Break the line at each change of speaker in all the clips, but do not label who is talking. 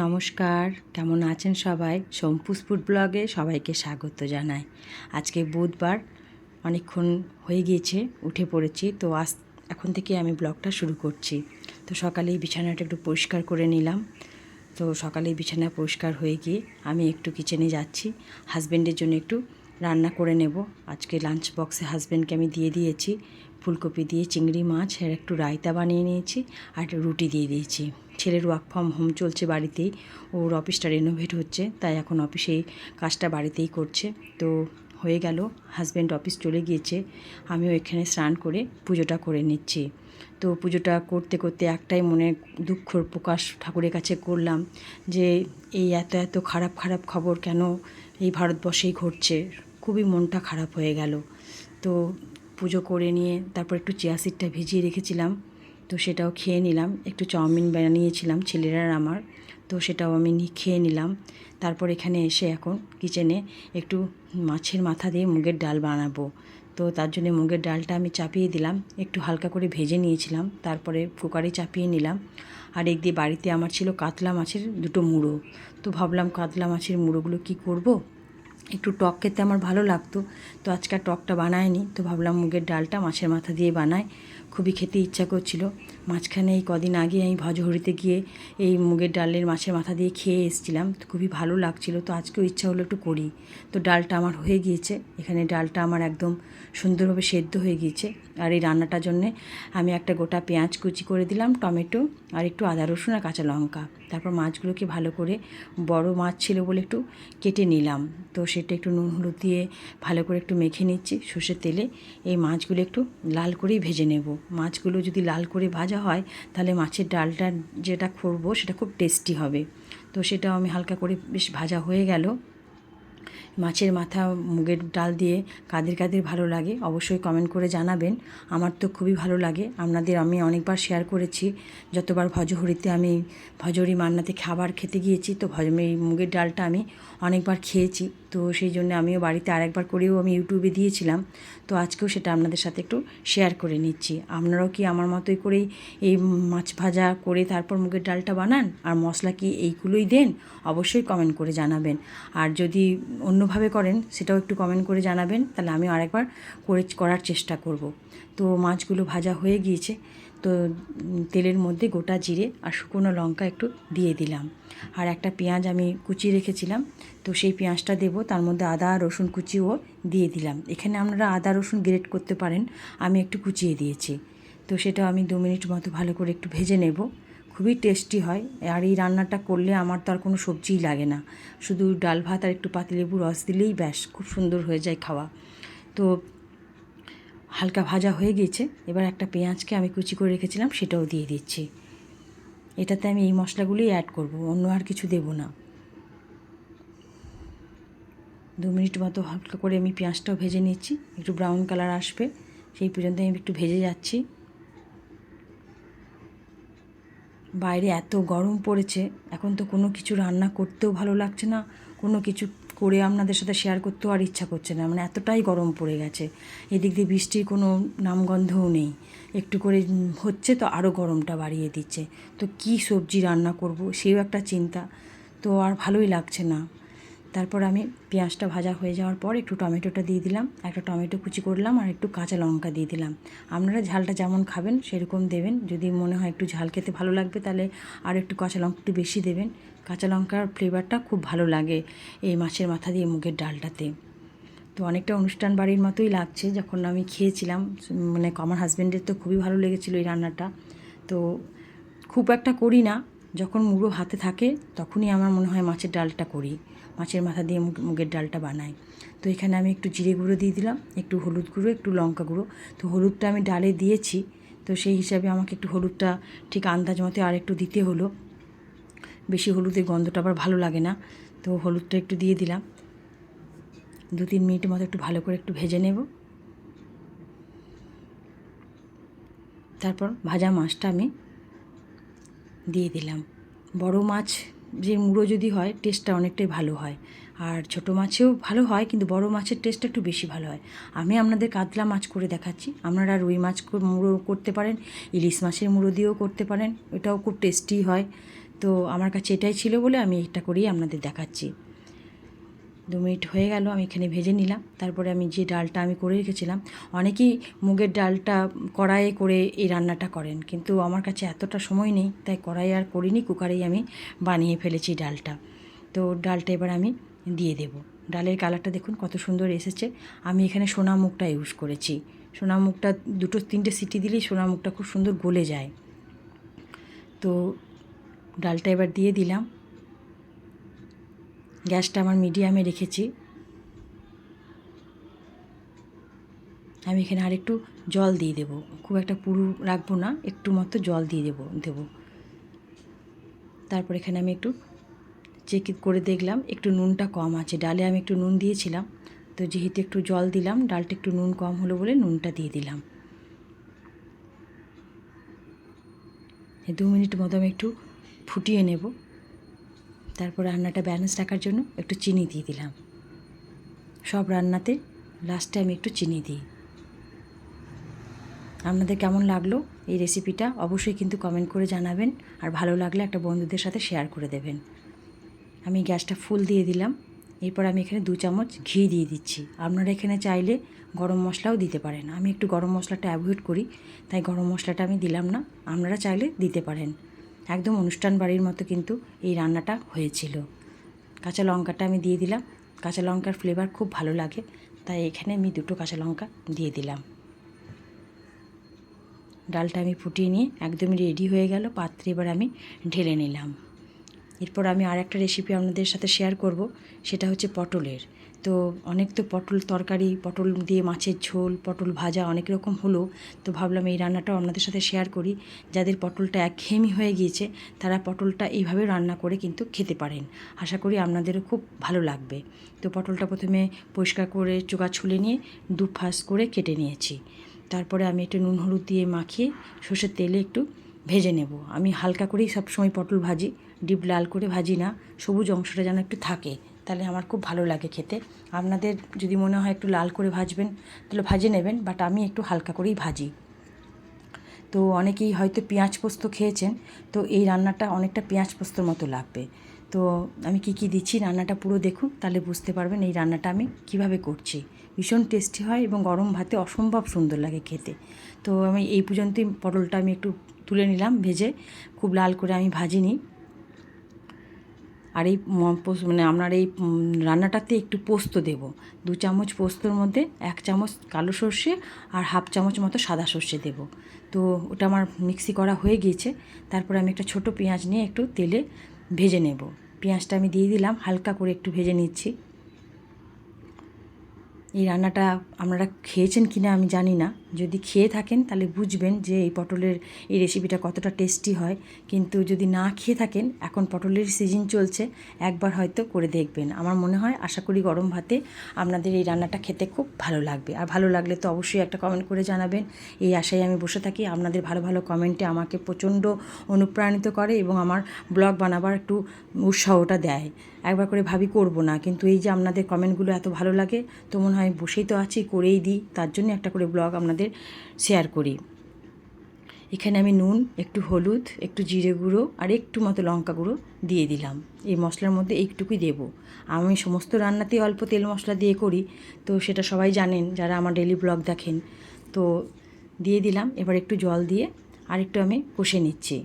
নমস্কার, কেমন আছেন সবাই? সোমপুস ব্লগে সবাইকে স্বাগত জানাই। আজকে বুধবার, অনেকক্ষণ হয়ে গিয়েছে, উঠে পড়েছি, তো আজ এখন থেকে আমি ব্লগটা শুরু করছি। তো সকালেই বিছানাটা একটু পরিষ্কার করে নিলাম। তো সকালেই বিছানা পরিষ্কার হয়ে গিয়ে আমি একটু কিচেনে যাচ্ছি। হাজব্যান্ডের জন্য একটু রান্না করে নেব। আজকে লাঞ্চ বক্সে হাজব্যান্ডকে আমি দিয়ে দিয়েছি। ফুলকপি দিয়ে চিংড়ি মাছ আর একটু রায়তা বানিয়ে নিয়েছি, আর রুটি দিয়ে দিয়েছি। ছেলের ওয়ার্ক ফ্রম হোম চলছে বাড়িতেই। ওর অফিসটা রেনোভেট হচ্ছে, তাই এখন অফিসে কাজটা বাড়িতেই করছে। তো হয়ে গেল হাজব্যান্ড অফিস চলে গিয়েছে, আমিও এখানে স্নান করে পুজোটা করে নিচ্ছি। তো পুজোটা করতে করতে একটাই মনে দুঃখর প্রকাশ ঠাকুরের কাছে করলাম যে, এই এত এত খারাপ খারাপ খবর কেন এই ভারতবর্ষেই ঘটছে? খুবই মনটা খারাপ হয়ে গেল। তো পুজো করে নিয়ে তারপর একটু চিয়া সিডটা ভিজিয়ে রেখেছিলাম। তো সেটাও খেয়ে নিলাম। একটু চাউমিন বানিয়েছিলাম ছেলেরা আমার। তো সেটাও আমি খেয়ে নিলাম। তারপর এখানে এসে এখন কিচেনে একটু মাছের মাথা দিয়ে মুগের ডাল বানাবো। তো তার জন্য মুগের ডালটা আমি চাপিয়ে দিলাম। একটু হালকা করে ভেজে নিয়েছিলাম। তারপরে কুকারে চাপিয়ে নিলাম। আর এক দিয়ে বাড়িতে আমার ছিল কাতলা মাছের দুটো মুড়ো। তো ভাবলাম কাতলা মাছের মুড়োগুলো কি করব। একটু টক খেতে আমার ভালো লাগতো। তো আজকাল টকটা বানায়নি। তো ভাবলাম মুগের ডালটা মাছের মাথা দিয়ে বানাই। খুবই খেতে ইচ্ছা করছিল। মাঝখানে এই কদিন আগে আমি ভজহরিতে গিয়ে এই মুগের ডালের মাছের মাথা দিয়ে খেয়ে এসেছিলাম। তো খুবই ভালো লাগছিল, তো আজকেও ইচ্ছা হলো একটু করি। তো ডালটা আমার হয়ে গিয়েছে। এখানে ডালটা আমার একদম সুন্দরভাবে সেদ্ধ হয়ে গিয়েছে। আর এই রান্নাটার জন্যে আমি একটা গোটা পেঁয়াজ কুচি করে দিলাম, টমেটো আর একটু আদা, রসুন আর কাঁচা লঙ্কা। তারপর মাছগুলোকে ভালো করে বড় মাছ ছিল বলে একটু কেটে নিলাম। তো সেটা একটু নুন, হলুদ দিয়ে ভালো করে একটু মেখে নিচ্ছি সর্ষের তেলে। এই মাছগুলো একটু লাল করেই ভেজে নেব। মাছগুলো যদি লাল করে ভাজা হয়, তাহলে মাছের ডালটা যেটা করব সেটা খুব টেস্টি হবে। তো সেটাও আমি হালকা করে বেশ ভাজা হয়ে গেল। মাছের মাথা, মুগের ডাল দিয়ে কাদের কাদের ভালো লাগে অবশ্যই কমেন্ট করে জানাবেন। আমার তো খুবই ভালো লাগে, আপনাদের আমি অনেকবার শেয়ার করেছি। যতবার ভজহরিতে আমি ভজহরি মান্নাতে খাবার খেতে গিয়েছি, তো ভজ এই মুগের ডালটা আমি অনেকবার খেয়েছি। তো সেই জন্য আমিও বাড়িতে আরেকবার করেও আমি ইউটিউবে দিয়েছিলাম। তো আজকেও সেটা আপনাদের সাথে একটু শেয়ার করে নিচ্ছি। আপনারাও কি আমার মতোই করেই এই মাছ ভাজা করে তারপর মুগের ডালটা বানান? আর মশলা কি এইগুলোই দেন? অবশ্যই কমেন্ট করে জানাবেন। আর যদি অন্যভাবে করেন, সেটাও একটু কমেন্ট করে জানাবেন। তাহলে আমি আরেকবার করে করার চেষ্টা করব। তো মাছগুলো ভাজা হয়ে গিয়েছে। তো তেলের মধ্যে গোটা জিরে আর শুকনো লঙ্কা একটু দিয়ে দিলাম। আর একটা পেঁয়াজ আমি কুচিয়ে রেখেছিলাম, তো সেই পেঁয়াজটা দেবো, তার মধ্যে আদা, রসুন কুচিও দিয়ে দিলাম। এখানে আপনারা আদা, রসুন গ্রেট করতে পারেন, আমি একটু কুচিয়ে দিয়েছি। তো সেটা আমি দু মিনিট মতো ভালো করে একটু ভেজে নেব, খুবই টেস্টি হয়। আর এই রান্নাটা করলে আমার তো আর কোনো সবজিই লাগে না। শুধু ডাল ভাত আর একটু পাতিলেবু রস দিলেই ব্যাস, খুব সুন্দর হয়ে যায় খাওয়া। তো হালকা ভাজা হয়ে গিয়েছে। এবার একটা পেঁয়াজকে আমি কুচি করে রেখেছিলাম, সেটাও দিয়ে দিচ্ছি। এটাতে আমি এই মশলাগুলোই অ্যাড করব, অন্য আর কিছু দেব না। দু মিনিট মতো হালকা করে আমি পেঁয়াজটাও ভেজে নিচ্ছি, একটু ব্রাউন কালার আসবে, সেই পর্যন্ত আমি একটু ভেজে যাচ্ছি। বাইরে এত গরম পড়েছে, এখন তো কোনো কিছু রান্না করতেও ভালো লাগছে না, কোনো কিছু করে আপনাদের সাথে শেয়ার করতেও আর ইচ্ছা করছে না। মানে এতটাই গরম পড়ে গেছে। এদিক দিয়ে বৃষ্টির কোনো নামগন্ধও নেই। একটু করে হচ্ছে তো আরও গরমটা বাড়িয়ে দিচ্ছে। তো কি সবজি রান্না করব সেও একটা চিন্তা। তো আর ভালোই লাগছে না। তারপর আমি পেঁয়াজটা ভাজা হয়ে যাওয়ার পর একটু টমেটোটা দিয়ে দিলাম। একটা টমেটো কুচি করলাম আর একটু কাঁচা লঙ্কা দিয়ে দিলাম। আপনারা ঝালটা যেমন খাবেন সেরকম দেবেন। যদি মনে হয় একটু ঝাল খেতে ভালো লাগবে তাহলে আর একটু কাঁচা লঙ্কা একটু বেশি দেবেন। কাঁচা লঙ্কার ফ্লেভারটা খুব ভালো লাগে এই মাছের মাথা দিয়ে মুগের ডালটাতে। তো অনেকটা অনুষ্ঠান বাড়ির মতোই লাগছে, যখন আমি খেয়েছিলাম মানে আমার হাজব্যান্ডের তো খুবই ভালো লেগেছিলো এই রান্নাটা। তো খুব একটা করি না, যখন মুড়ো হাতে থাকে, তখনই আমার মনে হয় মাছের ডালটা করি, মাছের মাথা দিয়ে মুগ- মুগের ডালটা বানাই। তো এখানে আমি একটু জিরে গুঁড়ো দিয়ে দিলাম, একটু হলুদ গুঁড়ো, একটু লঙ্কা গুঁড়ো। তো হলুদটা আমি ডালে দিয়েছি, তো সেই হিসাবে আমাকে একটু হলুদটা ঠিক আন্দাজ মতো আর একটু দিতে হলো। বেশি হলুদের গন্ধটা আবার ভালো লাগে না। তো হলুদটা একটু দিয়ে দিলাম। দু তিন মিনিট মতো একটু ভালো করে একটু ভেজে নেব। তারপর ভাজা মাছটা আমি দিয়ে দিলাম। বড় মাছ যে মুড়ো যদি হয় টেস্টটা অনেকটাই ভালো হয়। আর ছোট মাছেও ভালো হয়, কিন্তু বড় মাছের টেস্টটা একটু বেশি ভালো হয়। আমি আপনাদের কাতলা মাছ করে দেখাচ্ছি। আপনারা রুই মাছ মুড়ো করতে পারেন, ইলিশ মাছের মুড়ো দিয়েও করতে পারেন। এটাও খুব টেস্টি হয়। তো আমার কাছে এটাই ছিল বলে আমি এটা করেই আপনাদের দেখাচ্ছি। দু মিনিট হয়ে গেল, আমি এখানে ভেজে নিলাম। তারপরে আমি যে ডালটা আমি করে রেখেছিলাম, অনেকেই মুগের ডালটা কড়াইয়ে করে এই রান্নাটা করেন, কিন্তু আমার কাছে এতটা সময় নেই, তাই কড়াই আর করিনি, কুকারেই আমি বানিয়ে ফেলেছি ডালটা। তো ডালটা এবার আমি দিয়ে দেব। ডালের কালারটা দেখুন, কত সুন্দর এসেছে। আমি এখানে সোনা মুগটা ইউজ করেছি। সোনা মুগটা দুটো তিনটে সিটি দিলেই সোনা মুগটা খুব সুন্দর গলে যায়। তো ডালটা এবার দিয়ে দিলাম। গ্যাসটা আমার মিডিয়ামে রেখেছি। আমি এখানে আরেকটু জল দিয়ে দেবো। খুব একটা পুরু রাখব না, একটু মতো জল দিয়ে দেবো দেবো। তারপর এখানে আমি একটু চেক করে দেখলাম, একটু নুনটা কম আছে। ডালে আমি একটু নুন দিয়েছিলাম, তো যেহেতু একটু জল দিলাম, ডালটা একটু নুন কম হলো বলে নুনটা দিয়ে দিলাম। দু মিনিট মতো আমি একটু ফুটিয়ে নেব। তারপর রান্নাটা ব্যালেন্স রাখার জন্য একটু চিনি দিয়ে দিলাম। সব রান্নাতে লাস্টে আমি একটু চিনি দিই। আপনাদের কেমন লাগল এই রেসিপিটা অবশ্যই কিন্তু কমেন্ট করে জানাবেন আর ভালো লাগলে একটা বন্ধুদের সাথে শেয়ার করে দেবেন। আমি গ্যাসটা ফুল দিয়ে দিলাম। এরপর আমি এখানে দু চামচ ঘি দিয়ে দিচ্ছি। আপনারা এখানে চাইলে গরম মশলাও দিতে পারেন। আমি একটু গরম মশলাটা অ্যাভয়েড করি, তাই গরম মশলাটা আমি দিলাম না। আপনারা চাইলে দিতে পারেন। একদম অনুষ্ঠান বাড়ির মতো কিন্তু এই রান্নাটা হয়েছিল। কাঁচা লঙ্কাটা আমি দিয়ে দিলাম। কাঁচা লঙ্কার ফ্লেভার খুব ভালো লাগে, তাই এখানে আমি দুটো কাঁচা লঙ্কা দিয়ে দিলাম। ডালটা আমি ফুটিয়ে নিয়ে একদমই রেডি হয়ে গেল, পাত্রে এবার আমি ঢেলে নিলাম। এরপর আমি আর একটা রেসিপি আপনাদের সাথে শেয়ার করব, সেটা হচ্ছে পটলের। তো অনেক তো পটল তরকারি, পটল দিয়ে মাছের ঝোল, পটল ভাজা অনেক রকম হলো। তো ভাবলাম এই রান্নাটাও আপনাদের সাথে শেয়ার করি। যাদের পটলটা একঘেয়েমি হয়ে গিয়েছে, তারা পটলটা এইভাবে রান্না করে কিন্তু খেতে পারেন। আশা করি আপনাদেরও খুব ভালো লাগবে। তো পটলটা প্রথমে পরিষ্কার করে চোগা ছুলে নিয়ে দু ফাঁস করে কেটে নিয়েছি। তারপরে আমি একটু নুন হলুদ দিয়ে মাখিয়ে সর্ষের তেলে একটু ভেজে নেব। আমি হালকা করেই সবসময় পটল ভাজি, ডিপ লাল করে ভাজি না, সবুজ অংশটা যেন একটু থাকে। তাহলে আমার খুব ভালো লাগে খেতে। আপনাদের যদি মনে হয় একটু লাল করে ভাজবেন, তাহলে ভাজে নেবেন বাট আমি একটু হালকা করেই ভাজি। তো অনেকেই হয়তো পেঁয়াজ পোস্ত খেয়েছেন, তো এই রান্নাটা অনেকটা পেঁয়াজ পোস্তর মতো লাগবে। তো আমি কি কি দিচ্ছি, রান্নাটা পুরো দেখুন, তাহলে বুঝতে পারবেন এই রান্নাটা আমি কীভাবে করছি। ভীষণ টেস্টি হয় এবং গরম ভাতে অসম্ভব সুন্দর লাগে খেতে। তো আমি এই পর্যন্তই পটলটা আমি একটু তুলে নিলাম, ভেজে। খুব লাল করে আমি ভাজিনি। আর এই মানে আপনার এই রান্নাটাতে একটু পোস্ত দেব। দু চামচ পোস্তর মধ্যে এক চামচ কালো সর্ষে আর হাফ চামচ মতো সাদা সর্ষে দেব। তো ওটা আমার মিক্সি করা হয়ে গিয়েছে। তারপরে আমি একটা ছোট পেঁয়াজ নিয়ে একটু তেলে ভেজে নেব। পেঁয়াজটা আমি দিয়ে দিলাম, হালকা করে একটু ভেজে নিচ্ছি। এই রান্নাটা আপনারা খেয়েছেন কি না আমি জানি না। যদি খেয়ে থাকেন, তাহলে বুঝবেন যে এই পটলের এই রেসিপিটা কতটা টেস্টি হয়। কিন্তু যদি না খেয়ে থাকেন, এখন পটলের সিজন চলছে, একবার হয়তো করে দেখবেন। আমার মনে হয়, আশা করি গরম ভাতে আপনাদের এই রান্নাটা খেতে খুব ভালো লাগবে। আর ভালো লাগলে তো অবশ্যই একটা কমেন্ট করে জানাবেন। এই আশায় আমি বসে থাকি। আপনাদের ভালো ভালো কমেন্টে আমাকে প্রচণ্ড অনুপ্রাণিত করে এবং আমার ব্লগ বানাবার একটু উৎসাহটা দেয়। একবার করে ভাবি করব না, কিন্তু এই যে আপনাদের কমেন্টগুলো এত ভালো লাগে, তো মনে হয় বসেই তো আছি, করেই দিই। তার জন্য একটা করে ব্লগ আপনাদের শেয়ার করি। এখানে আমি নুন, একটু হলুদ, একটু জিরে গুঁড়ো আর একটু মতো লঙ্কা গুঁড়ো দিয়ে দিলাম। এই মশলার মধ্যে এইটুকুই দেব। আমি সমস্ত রান্নাতেই অল্প তেল মশলা দিয়ে করি। তো সেটা সবাই জানেন, যারা আমার ডেলি ব্লগ দেখেন। তো দিয়ে দিলাম, এবার একটু জল দিয়ে আর একটু আমি কষে নিচ্ছি।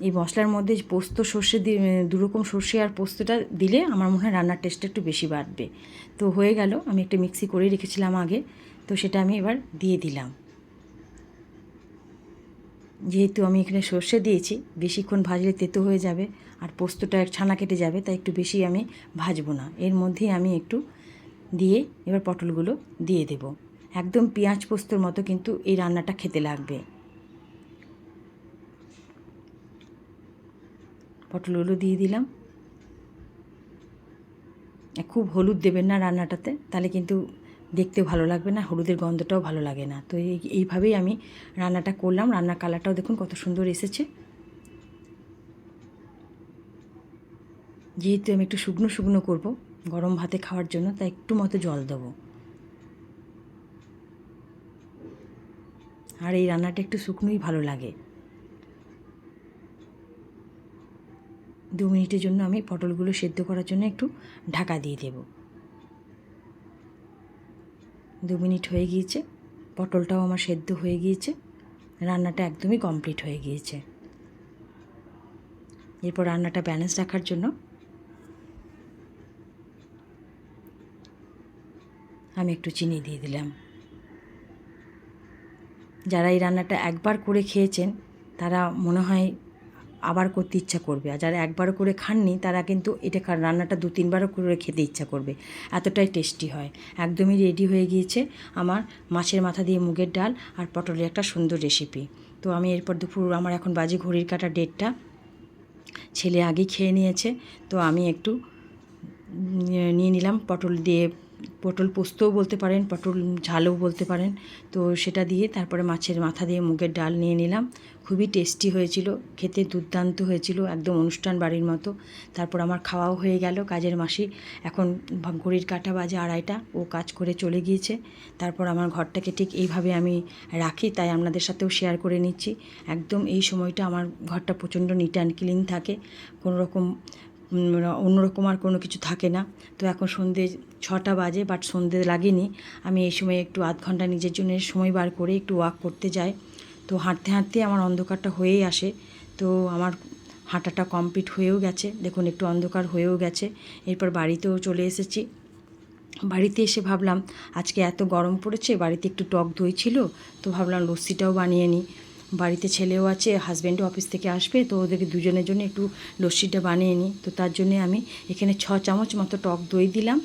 এই মশলার মধ্যে পোস্ত সর্ষে দিয়ে দুরকম সর্ষে আর পোস্তটা দিলে আমার মনে হয় রান্নার টেস্টটা একটু বেশি বাড়বে। তো হয়ে গেল, আমি একটা মিক্সি করে রেখেছিলাম আগে, তো সেটা আমি এবার দিয়ে দিলাম। যেহেতু আমি এখানে সর্ষে দিয়েছি, বেশিক্ষণ ভাজলে তেতো হয়ে যাবে আর পোস্তটা ছানা কেটে যাবে, তাই একটু বেশি আমি ভাজবো না। এর মধ্যেই আমি একটু দিয়ে এবার পটলগুলো দিয়ে দেব। একদম পেঁয়াজ পোস্তর মতো কিন্তু এই রান্নাটা খেতে লাগবে। পটলগুলো দিয়ে দিলাম। খুব হলুদ দেবেন না রান্নাটাতে, তাহলে কিন্তু দেখতেও ভালো লাগবে না, হলুদের গন্ধটাও ভালো লাগে না। তো এই, এইভাবেই আমি রান্নাটা করলাম। রান্নার কালারটাও দেখুন কত সুন্দর এসেছে। যেহেতু আমি একটু শুকনো শুকনো করব, গরম ভাতে খাওয়ার জন্য, তাই একটু মতো জল দেবো। আর এই রান্নাটা একটু শুকনোই ভালো লাগে। দু মিনিটের জন্য আমি পটলগুলো সেদ্ধ করার জন্য একটু ঢাকা দিয়ে দেব। দু মিনিট হয়ে গিয়েছে, পটলটাও আমার সেদ্ধ হয়ে গিয়েছে, রান্নাটা একদমই কমপ্লিট হয়ে গিয়েছে। এরপর রান্নাটা ব্যালেন্স রাখার জন্য আমি একটু চিনি দিয়ে দিলাম। যারা এই রান্নাটা একবার করে খেয়েছেন, তারা মনে হয় আবার করতে ইচ্ছা করবে। আর যারা একবার করে খাননি, তারা কিন্তু এটা রান্নাটা দু, তিনবারও করে খেতে ইচ্ছা করবে। এতটাই টেস্টি হয়। একদমই রেডি হয়ে গিয়েছে আমার মাছের মাথা দিয়ে মুগের ডাল আর পটলের একটা সুন্দর রেসিপি তো আমি এরপর দুপুর, আমার এখন বাজে ঘড়ির কাটা ডেটটা ছেলে আগে খেয়ে নিয়েছে। তো আমি একটু নিয়ে নিলাম পটল দিয়ে পটল পোস্তও বলতে পারেন পটল ঝালও বলতে পারেন। তো সেটা দিয়ে তারপরে মাছের মাথা দিয়ে মুগের ডাল নিয়ে নিলাম। খুবই টেস্টি হয়েছিল খেতে দুর্দান্ত হয়েছিল একদম অনুষ্ঠান বাড়ির মতো। তারপর আমার খাওয়াও হয়ে গেল কাজের মাসি। এখন ঘড়ির কাটা বাজে আড়াইটা ও কাজ করে চলে গিয়েছে। তারপর আমার ঘরটাকে ঠিক এইভাবে আমি রাখি তাই আপনাদের সাথেও শেয়ার করে নিচ্ছি। একদম এই সময়টা আমার ঘরটা প্রচণ্ড নিট অ্যান্ড ক্লিন থাকে। কোনো রকম উম, অন্যরকম আর কোনো কিছু থাকে না। তো এখন সন্ধে ছটা বাজে বাট সন্ধে লাগেনি। আমি এই সময় একটু আধ ঘণ্টা নিজের জন্য সময় বার করে একটু ওয়াক করতে যাই। তো হাঁটতে হাঁটতে আমার অন্ধকারটা হয়েই আসে। তো আমার হাঁটাটা কমপ্লিট হয়েও গেছে। দেখুন, একটু অন্ধকার হয়েও গেছে। এরপর বাড়িতেও চলে এসেছি। বাড়িতে এসে ভাবলাম, আজকে এত গরম পড়েছে, বাড়িতে একটু টক দই ছিল, তো ভাবলাম লস্যিটাও বানিয়ে নিই। বাড়িতে ছেলেও আছে হাজব্যান্ডও অফিস থেকে আসবে, তো ওদেরকে দুজনের জন্য একটু লস্যিটা বানিয়ে নিই। তো তার জন্য আমি এখানে ছ চামচ মতো টক দই দিলাম,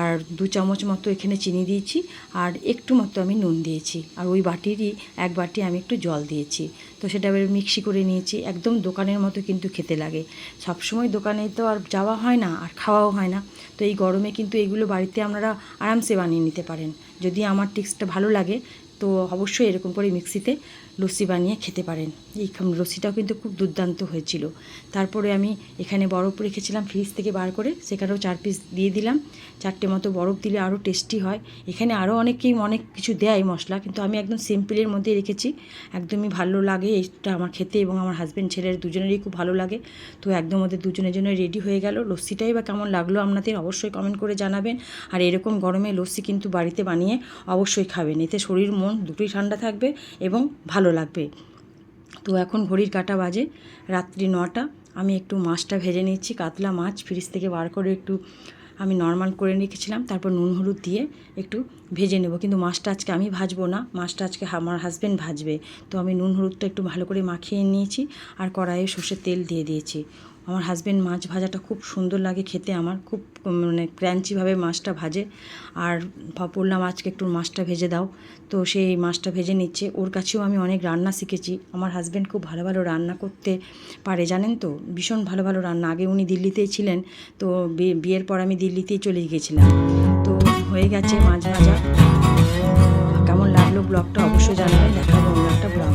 আর দু চামচ মতো এখানে চিনি দিয়েছি, আর একটু মতো আমি নুন দিয়েছি, আর ওই বাটিরই এক বাটি আমি একটু জল দিয়েছি। তো সেটা এবার মিক্সি করে নিয়েছি, একদম দোকানের মতো কিন্তু খেতে লাগে। সবসময় দোকানে তো আর যাওয়া হয় না, আর খাওয়াও হয় না। তো এই গরমে কিন্তু এগুলো বাড়িতে আপনারা আরামসে বানিয়ে নিতে পারেন। যদি আমার টেক্সটটা ভালো লাগে, তো অবশ্যই এরকম করে মিক্সিতে লস্যি বানিয়ে খেতে পারেন। এই লস্যিটাও কিন্তু খুব দুর্দান্ত হয়েছিল। তারপরে আমি এখানে বরফ রেখেছিলাম ফ্রিজ থেকে বার করে, সেখানেও চার পিস দিয়ে দিলাম। চারটে মতো বরফ দিলে আরও টেস্টি হয়। এখানে আরও অনেকেই অনেক কিছু দেয় মশলা, কিন্তু আমি একদম সিম্পলের মধ্যে রেখেছি। একদমই ভালো লাগে এইটা আমার খেতে এবং আমার হাজব্যান্ড ছেলের দুজনেরই খুব ভালো লাগে। তো একদম ওদের দুজনের জন্য রেডি হয়ে গেল। লস্যিটাই বা কেমন লাগল আপনাদের অবশ্যই কমেন্ট করে জানাবেন। আর এরকম গরমে লস্যি কিন্তু বাড়িতে বানিয়ে অবশ্যই খাবেন। এতে শরীর, মন দুটোই ঠান্ডা থাকবে এবং ভালো লাগবে। তো এখন ঘড়ির কাটা বাজে, রাত্রি নটা। আমি একটু মাছটা ভেজে নিচ্ছি, কাতলা মাছ, ফ্রিজ থেকে বার করে একটু আমি নর্মাল করে রেখেছিলাম। তারপর নুন, হলুদ দিয়ে একটু ভেজে নেব। কিন্তু মাছটা আজকে আমি ভাজবো না, মাছটা আজকে আমার হাজব্যান্ড ভাজবে। তো আমি নুন, হলুদটা একটু ভালো করে মাখিয়ে নিয়েছি আর কড়াইয়ে সর্ষের তেল দিয়ে দিয়েছি। আমার হাজব্যান্ড মাছ ভাজাটা খুব সুন্দর লাগে খেতে আমার। খুব মানে ক্র্যাঞ্চিভাবে মাছটা ভাজে। আর বললাম আজকে একটু মাছটা ভেজে দাও। তো সেই মাছটা ভেজে নিচ্ছে। ওর কাছেও আমি অনেক রান্না শিখেছি। আমার হাজব্যান্ড খুব ভালো ভালো রান্না করতে পারে, জানেন তো? ভীষণ ভালো ভালো রান্না। আগে উনি দিল্লিতেই ছিলেন। তো বিয়ে- বিয়ের পর আমি দিল্লিতেই চলে গিয়েছিলাম। তো হয়ে গেছে মাছ ভাজা। কেমন লাগল ব্লগটা অবশ্যই জানাবেন। দেখাবো অন্য একটা ব্লগে